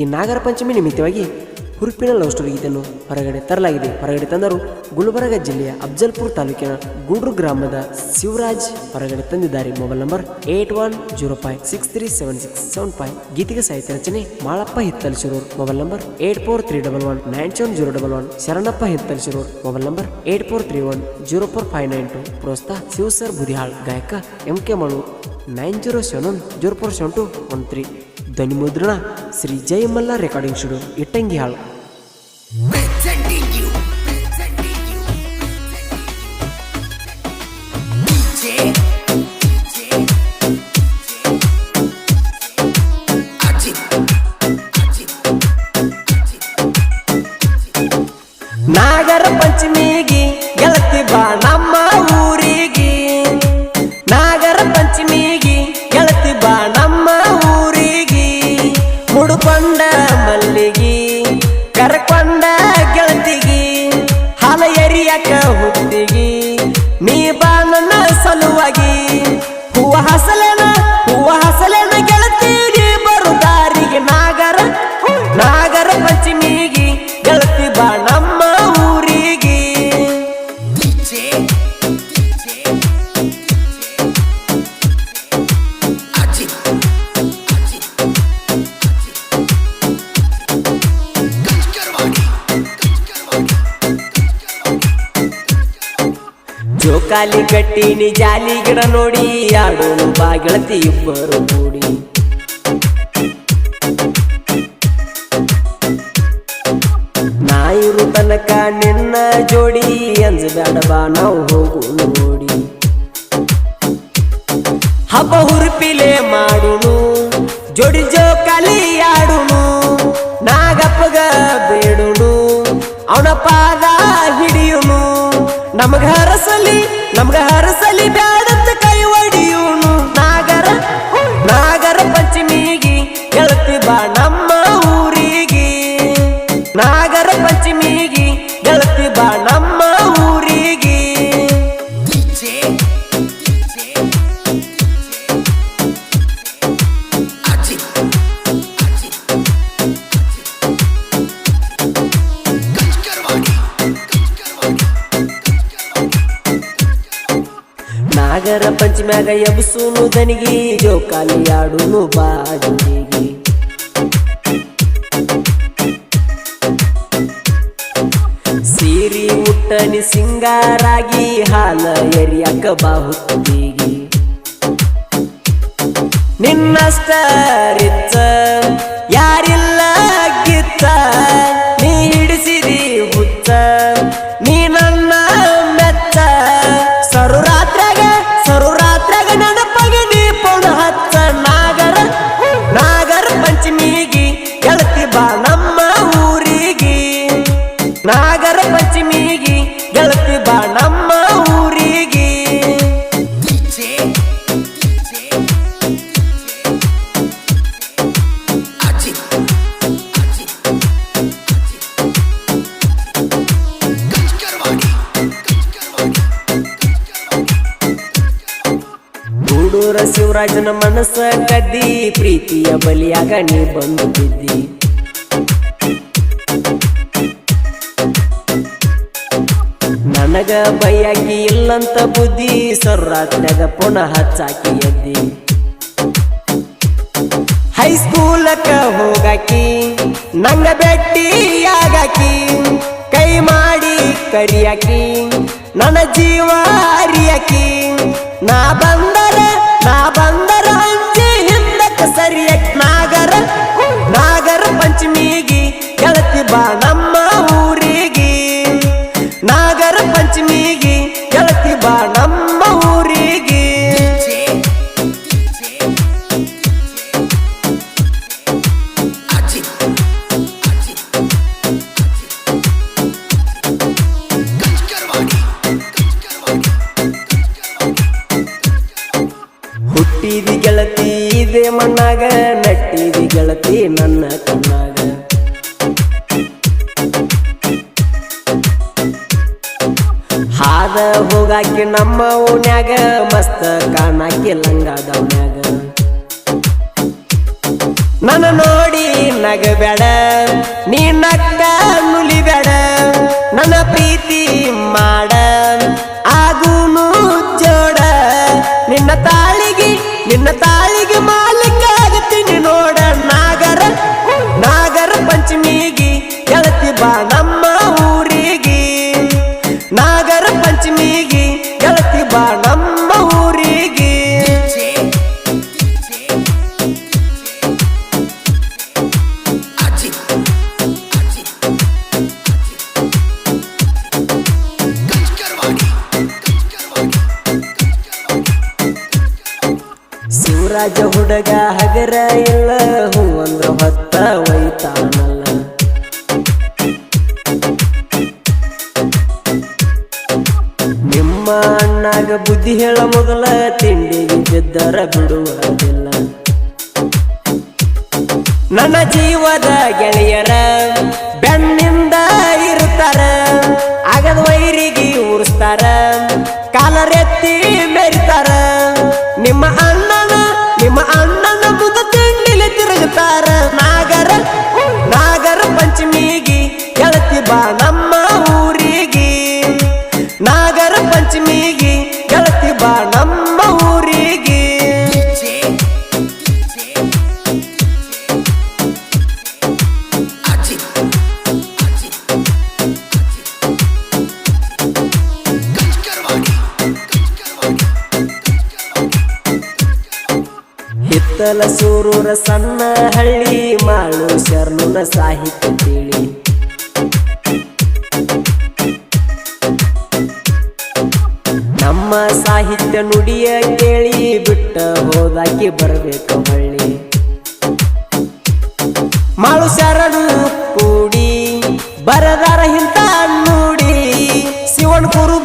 ಈ ನಾಗರ ಪಂಚಮಿ ನಿಮಿತ್ತವಾಗಿ ಹುರುಪಿನ love story ಗೀತೆಯನ್ನು ಹೊರಗಡೆ ತರಲಾಗಿದೆ. ಹೊರಗಡೆ ತಂದರು ಗುಲ್ಬರ್ಗ ಜಿಲ್ಲೆಯ ಅಫ್ಜಲ್ಪುರ್ ತಾಲೂಕಿನ ಗುಂಡ್ರು ಗ್ರಾಮದ ಶಿವರಾಜ್ ಹೊರಗಡೆ ತಂದಿದ್ದಾರೆ. Mobile number eight one zero five six three seven six seven five. ಗೀತೆಗೆ ಸಾಹಿತ್ಯ ರಚನೆ Malappa Hittalsiror mobile number eight four three double one nine seven zero double one. Sharanappa Hittalsiror mobile number eight four three one zero four five nine. To ಪ್ರೋತ್ಸಾಹ Shiva sir Budihal. ಗಾಯಕ M K Malu nine zero seven one zero four seven two one three. ಧ್ವನಿ ಮುದ್ರಣ Shri Jayamalla recording studio ಇಟ್ಟಂಗಿ ಹಾಳು ಜೋಕಾಲಿ ಕಟ್ಟಿನಿ ಜಾಲಿ ಗಿಡ ನೋಡಿ ಆಡೋನು ಬಾಗಿಳತಿ ಇಬ್ಬರು ಕೂಡಿ. ನಾಯಿರು ತನಕ ನಿನ್ನ ಜೋಡಿ ಅಂಜಬೇಡ ಬೇಡವಾ ನಾವು ಹೋಗು ನೋಡಿ. ಹಬ್ಬ ಹುರುಪಿಲೆ ಮಾಡುನು ಜೋಡಿ ಜೋಕಾಲಿ ಆಡುನು ನಾಗಪ್ಪಗ ಬೇಡುನು ಅವನ ಪಾದ ಹಿಡಿಯುನು ನಮಗ ಹರಸಲಿ ನಮಗ ಹರಸಲಿ ಬ್ಯಾಡತ್ತ ನಾಗರ ಪಂಚಮ್ಯಾಗ ಎಬ್ಸೂನು ದನಿಗಿ. ಜೋಕಾಲಿ ಆಡುನು ಬಾಡಿಗೆ ಸೀರಿ ಉಟ್ಟನಿ ಸಿಂಗಾರಾಗಿ, ಹಾಲ ಎರಿಯಾಕ ಬಾಹುತ್ತಿಗಿ ನಿನ್ನಷ್ಟ ರಿಚ್ಚ ನಮ್ಮ ಊರಿಗೆ. ನಾಗರ ಪಂಚಮಿಗಿ ಗೆಳತಿ ಬಾ ನಮ್ಮ ಊರಿಗೆ. ಗೂಡೂರ ಶಿವರಾಜನ ಮನಸ್ಸ ಕದ್ದಿ ಪ್ರೀತಿಯ ಬಲಿಯಾಗ ನೀ ಬಂದು ಬಿದ್ದಿ. ನನಗ ಬೈಯಾಕಿ ಇಲ್ಲಂತ ಬುದ್ಧಿ ಸರ್ರಾತ್ನ್ಯಾಗ ಪುನಃ ಹಚ್ಚಾಕಿ ಎದ್ದಿ. ಹೈಸ್ಕೂಲಕ್ಕ ಹೋಗಾಕಿ, ನಂಗ ಬೆಟ್ಟಿ ಆಗಾಕಿ, ಕೈ ಮಾಡಿ ಕರಿಯಾಕಿ ನನ್ನ ಜೀವ ಅರಿಯಾಕಿ ನಾ ಬಂದರ ನಾ ಬಂದರ ಹುಟ್ಟಿದಿ ಗೆಳತಿ ಇದೆ ಮಣ್ಣಾಗ, ನಟ್ಟಿದಿ ಗೆಳತಿ ನನ್ನ ಕಣ್ಣಾಗ. ಹಾದ ಹೋಗಾಕಿ ನಮ್ಮ ಓಣ್ಯಾಗ, ಮಸ್ತ ಕಾಣಾಕಿ ಲಂಗಾದವ್ನ್ಯಾಗ ನನ್ನ ನೋಡಿ ನಗಬೇಡ. ನಿನ್ನ ತಾಳಿಗೆ ನಿನ್ನ ತಾಳಿಗೆ ಮಾಲಿಕ ಆಗತ್ತೀನಿ ನೋಡ ನಾಗರ. ನಾಗರ ಪಂಚಮಿಗೆ ಗೆಳತಿ ಬಾ ನಮ್ಮ ಊರಿಗೆ. ನಾಗರ ಪಂಚಮಿಗೆ ಗೆಳತಿ ಬಾ ನಮ್ಮ ಶಿವರಾಜ ಹುಡುಗ ಹಗರ ಇಲ್ಲ ಹೂ ಅಂದ್ರ ಹೊತ್ತ ಒಯ್ತಾನಲ್ಲ. ನಿಮ್ಮ ಅಣ್ಣಾಗ ಬುದ್ಧಿ ಹೇಳ ಮೊದಲ ತಿಂಡಿ ಬಿದ್ದರ ಬಿಡುವುದಿಲ್ಲ. ನನ್ನ ಜೀವದ ಗೆಳೆಯರ ಬೆನ್ನಿಂದ ಇರ್ತಾರ ಆಗದ ವೈರಿಗೆ ಉರಿಸ್ತಾರ, ಕಾಲರೆತ್ತಿ ಮೆರಿತಾರ. ನಿಮ್ಮ ಅಣ್ಣನ ಗೆಳತಿ ಬಾ ನಮ್ಮ ಊರಿಗೆ. ನಾಗರ ಪಂಚಮಿಗೆ ಗೆಳತಿ ಬಾ ನಮ್ಮ ಊರಿಗೆ. ಹಿತ್ತಲ ಸೂರೂರ ಸಣ್ಣ ಹಳ್ಳಿ, ಮಾಳು ಶರ್ನುನ ಸಾಹಿತ್ಯ ತಿಳಿ ನಮ್ಮ ಸಾಹಿತ್ಯ ನುಡಿಯ ಕೇಳಿ ಬಿಟ್ಟ ಹೋದಾಕಿ ಬರಬೇಕು ಮಳ್ಳಿ. ಮಾಳು ಶರಣು ಕೂಡಿ, ಬರದಾರ ಹಿಂತ ನೋಡಿ, ಶಿವಣ್ಕುರು